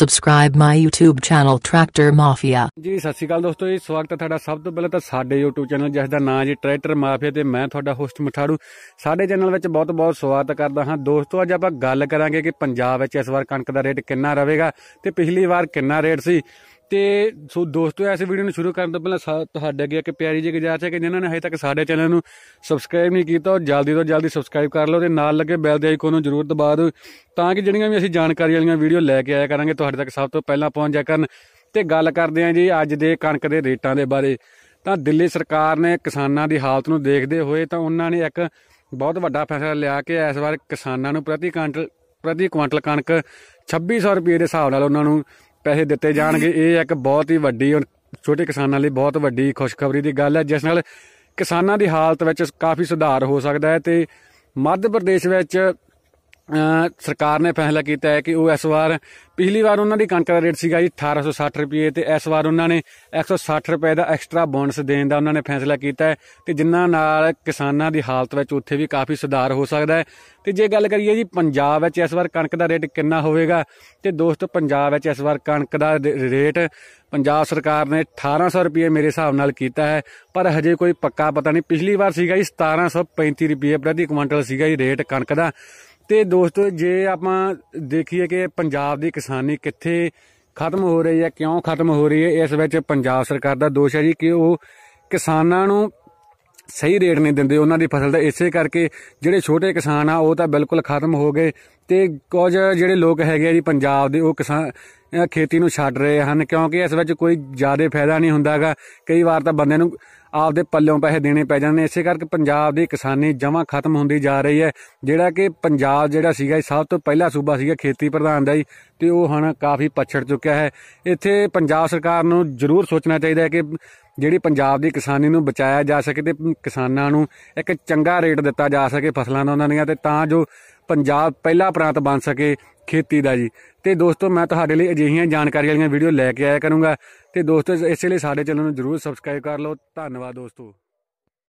Subscribe my YouTube channel, Tractor Mafia. ਜੀ, ਸਤਿ ਸ਼੍ਰੀ ਅਕਾਲ ਦੋਸਤੋ ਜੀ, ਸਵਾਗਤ ਹੈ ਤੁਹਾਡਾ ਸਭ ਤੋਂ ਪਹਿਲਾਂ ਤਾਂ ਸਾਡੇ YouTube ਚੈਨਲ ਜਿਸ ਦਾ ਨਾਮ ਜੀ ਟਰੈਕਟਰ ਮਾਫੀਆ ਤੇ ਮੈਂ ਤੁਹਾਡਾ ਹੋਸਟ ਮਠਾੜੂ। ਸਾਡੇ ਚੈਨਲ ਵਿੱਚ ਬਹੁਤ ਬਹੁਤ ਸਵਾਗਤ ਕਰਦਾ ਹਾਂ। ਦੋਸਤੋ, ਅੱਜ ਆਪਾਂ ਗੱਲ ਕਰਾਂਗੇ ਕਿ ਪੰਜਾਬ ਵਿੱਚ ਇਸ ਵਾਰ ਕਣਕ ਦਾ ਰੇਟ ਕਿੰਨਾ ਰਹੇਗਾ ਤੇ ਪਿਛਲੀ ਵਾਰ ਕਿੰਨਾ ਰੇਟ ਸੀ। ਤੇ ਸੋ ਦੋਸਤੋ, ਇਸ ਵੀਡੀਓ ਨੂੰ ਸ਼ੁਰੂ ਕਰਨ ਤੋਂ ਪਹਿਲਾਂ ਸਾ- ਤੁਹਾਡੇ ਅੱਗੇ ਇੱਕ ਪਿਆਰੀ ਜਿਹੀ ਗੁਜ਼ਾਰਿਸ਼ ਹੈ ਕਿ ਜਿਨ੍ਹਾਂ ਨੇ ਹਜੇ ਤੱਕ ਸਾਡੇ ਚੈਨਲ ਨੂੰ ਸਬਸਕ੍ਰਾਈਬ ਨਹੀਂ ਕੀਤਾ, ਉਹ ਜਲਦੀ ਤੋਂ ਜਲਦੀ ਸਬਸਕ੍ਰਾਈਬ ਕਰ ਲਓ ਤੇ ਨਾਲ ਲੱਗੇ ਬੈਲ ਦੇ ਆਈਕਨ ਨੂੰ ਜ਼ਰੂਰ ਦਬਾ ਦਿਓ ਤਾਂ ਕਿ ਜਿਹੜੀਆਂ ਵੀ ਅਸੀਂ ਜਾਣਕਾਰੀ ਵਾਲੀਆਂ ਵੀਡੀਓ ਲੈ ਕੇ ਆਇਆ ਕਰਾਂਗੇ, ਤੁਹਾਡੇ ਤੱਕ ਸਭ ਤੋਂ ਪਹਿਲਾਂ ਪਹੁੰਚ ਜਾ ਕਰਨ। ਤੇ ਗੱਲ ਕਰਦੇ ਹਾਂ ਜੀ ਅੱਜ ਦੇ ਕਣਕ ਦੇ ਰੇਟਾਂ ਦੇ ਬਾਰੇ। ਤਾਂ ਦਿੱਲੀ ਸਰਕਾਰ ਨੇ ਕਿਸਾਨਾਂ ਦੀ ਹਾਲਤ ਨੂੰ ਦੇਖਦੇ ਹੋਏ ਤਾਂ ਉਹਨਾਂ ਨੇ ਇੱਕ ਬਹੁਤ ਵੱਡਾ ਫੈਸਲਾ ਲਿਆ ਕਿ ਇਸ ਵਾਰ ਕਿਸਾਨਾਂ ਨੂੰ ਪ੍ਰਤੀ ਕੁਇੰਟਲ ਪ੍ਰਤੀ ਕੁਇੰਟਲ ਕਣਕ 2600 ਰੁਪਏ ਦੇ ਹਿਸਾਬ ਨਾਲ ਉਹਨਾਂ ਨੂੰ ਪੈਸੇ ਦਿੱਤੇ ਜਾਣਗੇ। ਇਹ ਇੱਕ ਬਹੁਤ ਹੀ ਵੱਡੀ ਔਰ ਛੋਟੇ ਕਿਸਾਨਾਂ ਲਈ ਬਹੁਤ ਵੱਡੀ ਖੁਸ਼ਖਬਰੀ ਦੀ ਗੱਲ ਹੈ, ਜਿਸ ਨਾਲ ਕਿਸਾਨਾਂ ਦੀ ਹਾਲਤ ਵਿੱਚ ਕਾਫੀ ਸੁਧਾਰ ਹੋ ਸਕਦਾ ਹੈ ਤੇ ਮੱਧ ਪ੍ਰਦੇਸ਼ ਵਿੱਚ ਸਰਕਾਰ ਨੇ ਫੈਸਲਾ ਕੀਤਾ ਹੈ ਕਿ ਉਹ ਇਸ ਵਾਰ ਪਿਛਲੀ ਵਾਰ ਉਹਨਾਂ ਦੀ ਕਣਕ ਦਾ ਰੇਟ ਸੀਗਾ ਜੀ 1860 ਰੁਪਏ ਤੇ ਇਸ ਵਾਰ ਉਹਨਾਂ ਨੇ 160 ਰੁਪਏ ਦਾ ਐਕਸਟਰਾ ਬੋਨਸ ਦੇਣ ਦਾ ਉਹਨਾਂ ਨੇ ਫੈਸਲਾ ਕੀਤਾ ਹੈ ਤੇ ਜਿਨ੍ਹਾਂ ਨਾਲ ਕਿਸਾਨਾਂ ਦੀ ਹਾਲਤ ਵਿੱਚ ਉੱਥੇ ਵੀ ਕਾਫੀ ਸੁਧਾਰ ਹੋ ਸਕਦਾ ਹੈ। ਤੇ ਜੇ ਗੱਲ ਕਰੀਏ ਜੀ ਪੰਜਾਬ ਵਿੱਚ ਇਸ ਵਾਰ ਕਣਕ ਦਾ ਰੇਟ ਕਿੰਨਾ ਹੋਵੇਗਾ ਤੇ ਦੋਸਤੋ ਪੰਜਾਬ ਵਿੱਚ ਇਸ ਵਾਰ ਕਣਕ ਦਾ ਰੇ- ਰੇਟ ਪੰਜਾਬ ਸਰਕਾਰ ਨੇ 1800 ਰੁਪਏ ਮੇਰੇ ਹਿਸਾਬ ਨਾਲ ਕੀਤਾ ਹੈ, ਪਰ ਹਜੇ ਕੋਈ ਪੱਕਾ ਪਤਾ ਨਹੀਂ। ਪਿਛਲੀ ਵਾਰ ਸੀਗਾ ਜੀ 1735 ਰੁਪਏ ਪ੍ਰਤੀ ਕੁਇੰਟਲ ਸੀਗਾ ਜੀ ਰੇਟ ਕਣਕ ਦਾ। ਤੇ ਦੋਸਤੋ, ਜੇ ਆਪਾਂ ਦੇਖੀਏ ਕਿ ਪੰਜਾਬ ਦੀ ਕਿਸਾਨੀ ਕਿੱਥੇ ਖਤਮ ਹੋ ਰਹੀ ਹੈ, ਕਿਉਂ ਖਤਮ ਹੋ ਰਹੀ ਹੈ, ਇਸ ਵਿੱਚ ਪੰਜਾਬ ਸਰਕਾਰ ਦਾ ਦੋਸ਼ ਹੈ ਜੀ ਕਿ ਉਹ ਕਿਸਾਨਾਂ ਨੂੰ ਸਹੀ ਰੇਟ ਨਹੀਂ ਦਿੰਦੇ, ਉਹਨਾਂ ਦੀ ਫਸਲ ਦਾ ਇਸੇ ਕਰਕੇ ਜਿਹੜੇ ਛੋਟੇ ਕਿਸਾਨ ਆ, ਉਹ ਤਾਂ ਬਿਲਕੁਲ ਖਤਮ ਹੋ ਗਏ ਤੇ ਕੁਝ ਜਿਹੜੇ ਲੋਕ ਹੈਗੇ ਆ ਜੀ ਪੰਜਾਬ ਦੇ, ਉਹ ਕਿਸਾਨ ਖੇਤੀ ਨੂੰ ਛੱਡ ਰਹੇ ਹਨ ਕਿਉਂਕਿ ਇਸ ਵਿੱਚ ਕੋਈ ਜ਼ਿਆਦਾ ਫਾਇਦਾ ਨਹੀਂ ਹੁੰਦਾਗਾ। ਕਈ ਵਾਰ ਤਾਂ ਬੰਦੇ ਨੂੰ ਆਪਦੇ ਪੱਲਿਓਂ ਪੈਸੇ ਦੇਣੇ ਪੈ ਜਾਂਦੇ ਨੇ। ਇਸੇ ਕਰਕੇ ਪੰਜਾਬ ਦੀ ਕਿਸਾਨੀ ਜਮਾਂ ਖਤਮ ਹੁੰਦੀ ਜਾ ਰਹੀ ਹੈ, ਜਿਹੜਾ ਕਿ ਪੰਜਾਬ ਜਿਹੜਾ ਸੀਗਾ ਸਭ ਤੋਂ ਪਹਿਲਾ ਸੂਬਾ ਸੀਗਾ ਖੇਤੀ ਪ੍ਰਧਾਨ ਦਾ ਜੀ। ਤੇ ਉਹ ਹੁਣ ਕਾਫੀ ਪਛੜ ਚੁੱਕਿਆ ਹੈ। ਇੱਥੇ ਪੰਜਾਬ ਸਰਕਾਰ ਨੂੰ ਜ਼ਰੂਰ ਸੋਚਣਾ ਚਾਹੀਦਾ ਹੈ ਕਿ ਜਿਹੜੀ ਪੰਜਾਬ ਦੀ ਕਿਸਾਨੀ ਨੂੰ ਬਚਾਇਆ ਜਾ ਸਕੇ ਤੇ ਕਿਸਾਨਾਂ ਨੂੰ ਇੱਕ ਚੰਗਾ ਰੇਟ ਦਿੱਤਾ ਜਾ ਸਕੇ ਫਸਲਾਂ ਦਾ ਉਹਨਾਂ ਦੀਆਂ ਤੇ ਤਾਂ ਜੋ ਪੰਜਾਬ ਪਹਿਲਾ ਪ੍ਰਾਂਤ ਬਣ ਸਕੇ ਖੇਤੀ ਦਾ ਜੀ। ਤੇ ਦੋਸਤੋ, ਮੈਂ ਤੁਹਾਡੇ ਲਈ ਅਜਿਹੀਆਂ ਜਾਣਕਾਰੀ ਵਾਲੀਆਂ ਵੀਡੀਓ ਲੈ ਕੇ ਆਇਆ ਕਰੂੰਗਾ। ਤੇ ਦੋਸਤੋ, ਇਸੇ ਲਈ ਸਾਡੇ ਚੈਨਲ ਨੂੰ ਜਰੂਰ ਸਬਸਕ੍ਰਾਈਬ ਕਰ ਲਓ। ਧੰਨਵਾਦ ਦੋਸਤੋ।